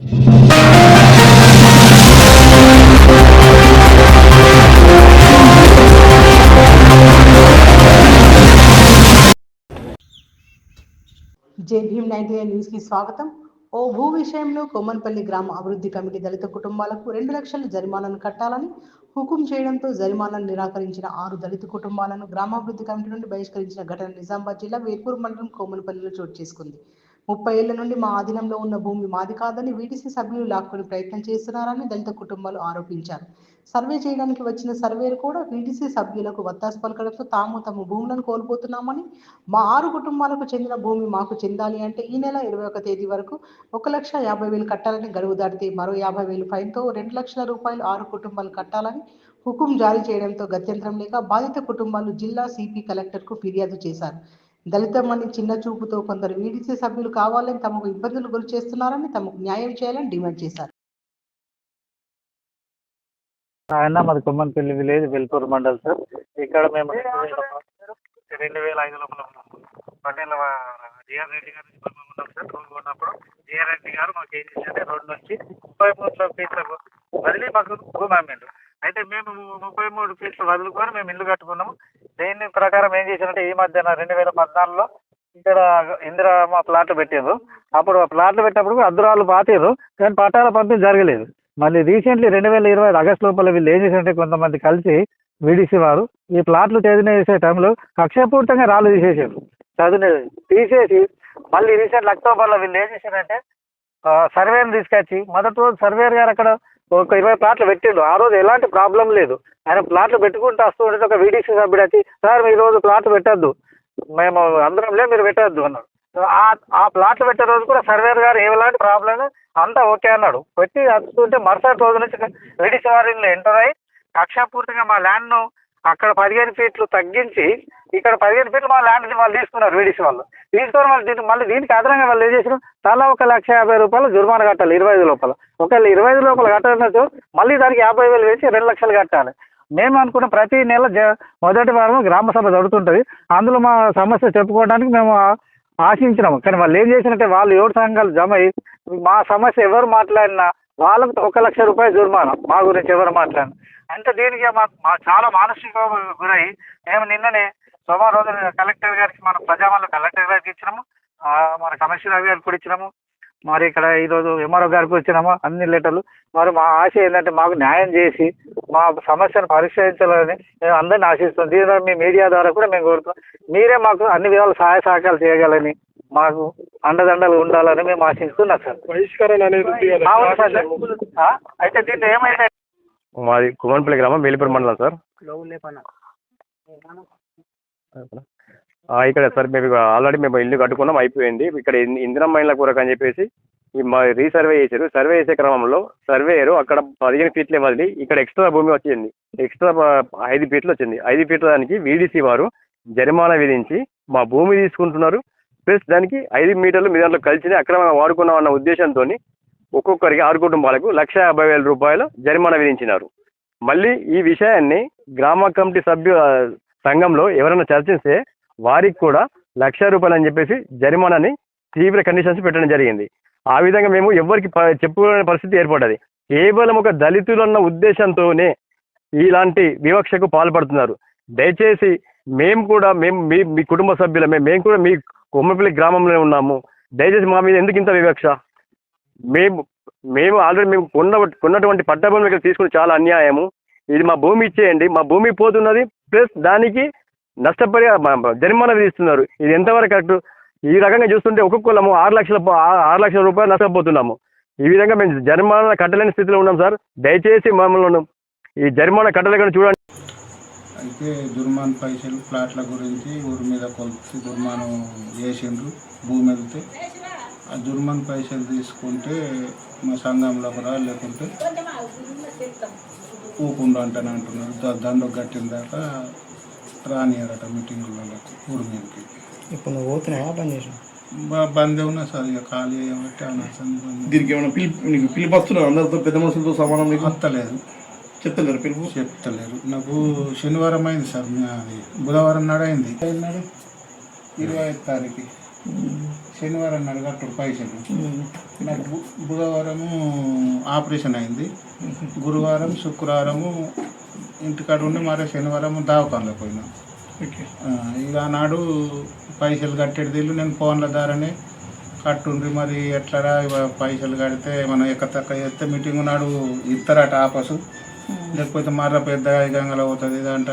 జై Bhim ninety nine న్యూస్కి స్వాగతం. ఓ భూ విషయంలో కొమ్మన్పల్లి గ్రామ అభివృద్ధి కమిటీ దళిత కుటుంబాలకు రెండు లక్షల జరిమానాను కట్టాలని హుకుం చేయడంతో జరిమానాను నిరాకరించిన ఆరు దళిత కుటుంబాలను గ్రామాభివృద్ధి కమిటీ నుండి బహిష్కరించిన ఘటన నిజామాబాద్ జిల్లా వేర్పూర్ మండలం కోమన్పల్లిలో చోటు చేసుకుంది. ముప్పై ఏళ్ళ నుండి మా ఆధీనంలో ఉన్న భూమి మాది కాదని వీటీసీ సభ్యులు లాక్కుని ప్రయత్నం చేస్తున్నారని దళిత కుటుంబాలు ఆరోపించారు. సర్వే చేయడానికి వచ్చిన సర్వేలు కూడా వీటీసీ సభ్యులకు వత్తాసు పలకడంతో తాము తమ భూములను కోల్పోతున్నామని మా ఆరు కుటుంబాలకు చెందిన భూమి మాకు చెందాలి అంటే ఈ నెల ఇరవై ఒక తేదీ వరకు ఒక లక్ష యాభై వేలు కట్టాలని గడువు దాటితే మరో యాభై వేలు ఫైన్తో రెండు లక్షల రూపాయలు ఆరు కుటుంబాలు కట్టాలని హుకుం జారీ చేయడంతో గత్యంతరం లేక బాధిత కుటుంబాలు జిల్లా సిపి కలెక్టర్కు ఫిర్యాదు చేశారు. దళితమని చిన్న చూపుతో కొందరు వీడీసీ సభ్యులు కావాలని తమకు ఇబ్బందులు గురి చేస్తున్నారని తమకు న్యాయం చేయాలని డిమాండ్ చేశారు. ఆయన మాది కొమ్మన్పల్లి విలేజ్ వెల్పూర్ మండల్ సార్. ఇక్కడ మేము రెండు వేల ఐదు లోపల పటేల్ జిఆర్ రెడ్డి గారు ఉన్నాం సార్. కొనుక్కున్నప్పుడు జిఆర్ రెడ్డి గారు మాకు ఏం చేశారంటే రోడ్ నుంచి ముప్పై మూడు ఫీట్లకు వదిలి మాకు భూమి అమ్మిండు. అయితే మేము ముప్పై మూడు ఫీట్లు వదులుకొని మేము ఇల్లు కట్టుకున్నాము. దీని ప్రకారం ఏం చేశారంటే ఈ మధ్యన రెండు వేల పద్నాలుగులో ఇక్కడ ఇందిరా మా ప్లాట్లు పెట్టారు అప్పుడు ఆ ప్లాట్లు పెట్టినప్పుడు అద్దురాలు పాతారు కానీ పట్టాల పంపిణీ జరగలేదు. మళ్ళీ రీసెంట్లీ రెండు వేల ఇరవై ఆగస్ట్ లోపల వీళ్ళు ఏం చేశారంటే కొంతమంది కలిసి విడిసి వారు ఈ ప్లాట్లు తేదీన చేసే టైంలో కక్షపూర్తంగా రాళ్ళు తీసేసారు. చదువు తీసేసి మళ్ళీ రీసెంట్ అక్టోబర్లో వీళ్ళు ఏం చేశారంటే సర్వేని తీసుకొచ్చి మొదటి రోజు సర్వేర్ గారు అక్కడ ఒక ఇరవై ప్లాట్లు పెట్టిండు. ఆ రోజు ఎలాంటి ప్రాబ్లం లేదు. ఆయన ప్లాట్లు పెట్టుకుంటూ వస్తూ ఉంటే ఒక వీడీసీ సభ్యుడు వచ్చి సార్ ఈ రోజు ప్లాట్లు పెట్టద్దు. మేము అందరం లే మీరు పెట్టద్దు అన్నాడు. ఆ ఆ ప్లాట్లు పెట్టే రోజు కూడా సర్వేర్ గారు ఎలాంటి ప్రాబ్లం అంతా ఓకే అన్నాడు. పెట్టి వస్తుంటే మరుసటి రోజు నుంచి వీడీసీ వారిని ఎంటర్ అయ్యి కక్షాపూర్తిగా మా ల్యాండ్ను అక్కడ పదిహేను ఫీట్లు తగ్గించి ఇక్కడ పదిహేను ఫీట్లు మా ల్యాండ్ని వాళ్ళు తీసుకున్నారు వీడీసీ వాళ్ళు. తీసుకొని వాళ్ళు మళ్ళీ దీనికి అదనంగా వాళ్ళు ఏం చేసారు తలా ఒక లక్ష యాభై రూపాయలు జుర్మానా కట్టాలి ఇరవై ఐదు లోపల. ఒకవేళ ఇరవై ఐదు లోపల కట్టాలన్నట్టు మళ్ళీ దానికి యాభై వేలు వేసి రెండు లక్షలు కట్టాలి. మేము అనుకున్న ప్రతి నెల జ మొదటి వారం గ్రామ సభ జరుగుతుంటుంది. అందులో మా సమస్య చెప్పుకోవడానికి మేము ఆశించినాము. కానీ వాళ్ళు ఏం చేసినట్టే వాళ్ళు ఏడు సంఘాలు జమ అయ్యి మా సమస్య ఎవరు మాట్లాడినా వాళ్ళకు ఒక లక్ష రూపాయలు జుర్మానా. మా గురించి ఎవరు మాట్లాడినా. అంటే దీనికి మా చాలా మానసిక గురై మేము నిన్ననే సోమవారం రోజు కలెక్టర్ గారికి మన ప్రజావాళ్ళు కలెక్టర్ గారికి ఇచ్చినాము. ఆ, మన కమిషనర్ గారికి కూడా ఇచ్చినాము. మరి ఇక్కడ ఈరోజు ఎంఆర్ఓ గారికి వచ్చినాము అన్ని లెటర్లు. మరి మా ఆశ ఏంటంటే మాకు న్యాయం చేసి మా సమస్యను పరిష్కరించాలని మేము అందరిని ఆశిస్తున్నాం. దీని ద్వారా మీ మీడియా ద్వారా కూడా మేము కోరుతున్నాం. మీరే మాకు అన్ని విధాలు సహాయ సహకారాలు చేయగలని మాకు అండదండలు ఉండాలని మేము ఆశిస్తున్నాం సార్. బహిష్కరణ అనేది అయితే దీంట్లో ఏమైతే మాది కుమన్పల్లి గ్రామం వేలిపురం మండలం సార్. ఇక్కడ సార్ మేము ఆల్రెడీ మేము ఇల్లు కట్టుకున్నాం అయిపోయింది. ఇక్కడ ఇన్- మైన్ల కూరకు అని చెప్పేసి ఈ మా రీసర్వే చేశారు. సర్వే చేసే క్రమంలో సర్వేయరు అక్కడ పదిహేను ఫీట్లే వదిలి ఇక్కడ ఎక్స్ట్రా భూమి వచ్చింది. ఎక్స్ట్రా ఐదు ఫీట్లు వచ్చింది. ఐదు ఫీట్ల దానికి వీడీసీ వారు జరిమానా విధించి మా భూమి తీసుకుంటున్నారు. ప్లస్ దానికి ఐదు మీటర్లు మీ దాంట్లో కలిసి అక్రమంగా వాడుకున్నాం అన్న ఉద్దేశంతో ఒక్కొక్కరికి ఆరు కుటుంబాలకు లక్ష యాభై వేల రూపాయలు జరిమానా విధించినారు. మళ్ళీ ఈ విషయాన్ని గ్రామ కమిటీ సభ్యు సంఘంలో ఎవరైనా చర్చిస్తే వారికి కూడా లక్ష రూపాయలు అని చెప్పేసి జరిమానాని తీవ్ర కండిషన్స్ పెట్టడం జరిగింది. ఆ విధంగా మేము ఎవరికి ప- చెప్పుకోలేని పరిస్థితి ఏర్పడ్డది. కేవలం ఒక దళితులన్న ఉద్దేశంతోనే ఇలాంటి వివక్షకు పాల్పడుతున్నారు. దయచేసి మేము కూడా మేము మీ మీ కుటుంబ సభ్యులమే మేము కూడా మీ కొమ్మపల్లి గ్రామంలో ఉన్నాము. దయచేసి మా మీద ఎందుకు ఇంత వివక్ష? మేము మేము ఆల్రెడీ మేము కొన్న కొన్నటువంటి పట్టభూమి ఇక్కడ తీసుకుని చాలా అన్యాయము. ఇది మా భూమి ఇచ్చేయండి. మా భూమి పోతున్నది ప్లస్ దానికి నష్టపరి మ- జరిమానా విధిస్తున్నారు. ఇది ఎంతవరకు కరెక్ట్? ఈ రకంగా చూస్తుంటే ఒక్కొక్కళ్ళము ఆరు లక్షల ఆరు లక్షల రూపాయలు నష్టపోతున్నాము. ఈ విధంగా మేము జరిమానా కట్టలేని స్థితిలో ఉన్నాం సార్. దయచేసి మమ్మల్ని ఈ జరిమానా కట్టలేకుండా చూడండి. అయితే దుర్మాన్ పైసలు ప్లాట్ల గురించి ఊరి మీద కొలిసి దుర్మానం చేసిండ్రు భూమి వెళ్తే ఆ దుర్మాన్ పైసలు తీసుకుంటే మా సంఘంలోకి రా లేకుంటే ఊకుండా అంటాను అంటున్నారు. ద- దండ కట్టిన దాకా రానియరట మీటింగులకు ఊరి మీదకి. ఇప్పుడు నువ్వు పోతున్నావా పని చేసినావు బా- బందే ఉన్నా సార్ ఇక ఖాళీ అయ్యబట్టి అనవసరం దీనికి ఏమైనా పిలుపు నీకు పిలుపు వస్తున్నారు అందరితో పెద్ద మనుషులతో సమానం నీకు? వస్తలేదు చెప్తలేరు పిలుపు? చెప్తలేరు. నాకు శనివారం అయింది సార్ అది బుధవారం నాడు అయింది. నాడు? ఇరవై ఐదు తారీఖు. శనివారం నాడు కట్టరు పైసలు నాకు బుధవారము ఆపరేషన్ అయింది. గురువారం శుక్రవారము ఇంటికాడ ఉండి మరో శనివారం దావకాంలో పోయినా. ఇక ఆనాడు పైసలు కట్టేది వీళ్ళు నేను ఫోన్ల ద్వారానే కట్టుండ్రి. మరి ఎట్లరా ఇవ పైసలు కడితే మనం ఎక్కతక్క చేస్తే మీటింగ్ నాడు ఇస్తారట ఆపసు. లేకపోతే మర్ర పెద్ద గంగలో అవుతుంది ఇదంట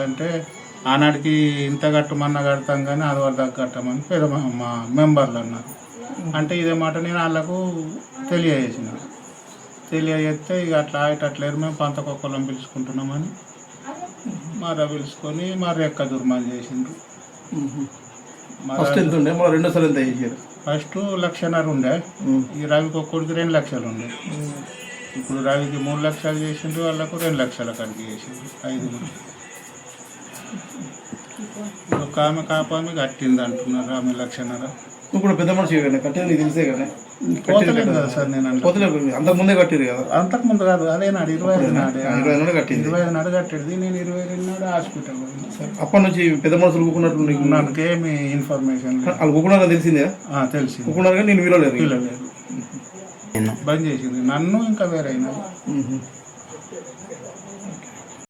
అంటే ఆనాడికి ఇంత కట్టమన్నా కడతాం కానీ అది వరకు దాకా కట్టమని పెద్ద మా- మెంబర్లు అన్నారు. అంటే ఇదే మాట నేను వాళ్ళకు తెలియజేసిన. తెలియజేస్తే ఇక అట్లా అట్లేరు మేము పంతకొక్కలం పిలుచుకుంటున్నామని మర్ర పిలుచుకొని మర్ర ఎక్క దుర్మాలు చేసిండ్రు. ఫస్ట్ ఎంత ఉండే? రెండోసారి ఎంత ఫస్ట్ లక్షన్నర ఉండే. ఈ రవికి ఒక్కడికి రెండు లక్షలు ఉండే. ఇప్పుడు రవికి మూడు లక్షలు చేసిండ్రు వాళ్ళకు రెండు లక్షల కడికి చేసిండ్రు. ఐదుగురు. ఒక ఆమె కాపామె కట్టింది అంటున్నారు ఆమె నువ్వు కూడా పెద్ద మనిషి కదా కట్టేది నీకు తెలిసే కదా. పోతలేదు కదా సార్ నేను అంటే పోతలేదు అంతకు ముందే కట్టిరు కదా. అంతకు ముందు కాదు అదే నాడు ఇరవై ఐదు నాడే. ఇరవై ఐదు నాడు కట్టింది. ఇరవై ఐదు నాడు కట్టేది నేను ఇరవై రెండు నాడు హాస్పిటల్ అప్పటి నుంచి పెద్ద మనుషులు ఊకున్నట్టు నీకు నాకేమి ఇన్ఫర్మేషన్ వాళ్ళు ఊకున్నారని తెలిసిందే? ఆ, తెలిసింది. ఊకున్నారు కానీ నేను విలువలేదు పిల్లలేదు బంద్ చేసింది. నన్ను ఇంకా వేరైనా మ్మ్.